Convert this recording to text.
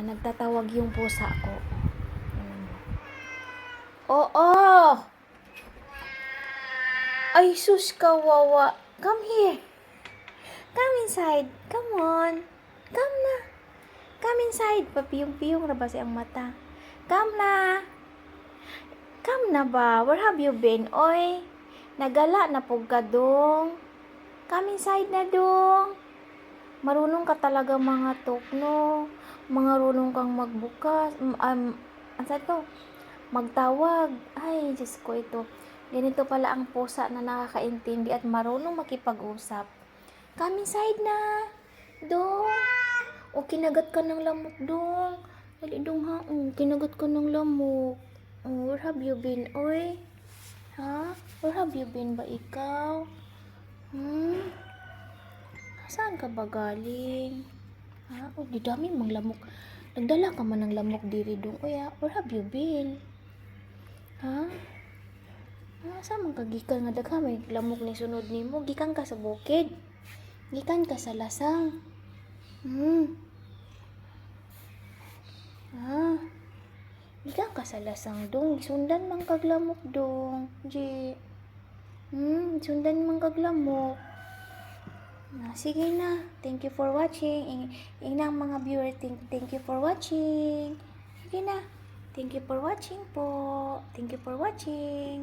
Nagtatawag yung pusa ko. Ayan. Oo! Ay, sus, kawawa. Come here. Come inside. Come on. Come na. Come inside. Papiyong-piyong na ba ang mata? Come na. Come na ba? Where have you been? Oy, nagala na po. Come inside na dong. Marunong ka talaga mga tokno. Mga runong kang magbukas. Um, ano to? Magtawag. Ay, Diyos ko ito. Ganito pala ang pusa na nakakaintindi at marunong makipag-usap. Come inside na. Dong. O, kinagat ka ng lamok, dong. Dali, dong, ha? O, kinagat ka ng lamok. Oh, where have you been, oy? Ha? Where have you been ba ikaw? Saan ka ba galing? Ha? Oh, di dami mang lamok. Nagdala ka man ng lamok diri dong. Oy, ha? Where have you been? Ha? Ah, saan man ka gikan nga dagha may lamok ni sunod nimo? Gikan ka sa bukid. Gikan ka sa lasang. Hmm. Ah. Gikan ka sa lasang dong. Sundan man kag lamok dong. Di. Hmm, sundan man kag lamok. Ah, sige na. Thank you for watching. Ing inang mga viewer, thank you for watching. Sige na. Thank you for watching po. Thank you for watching.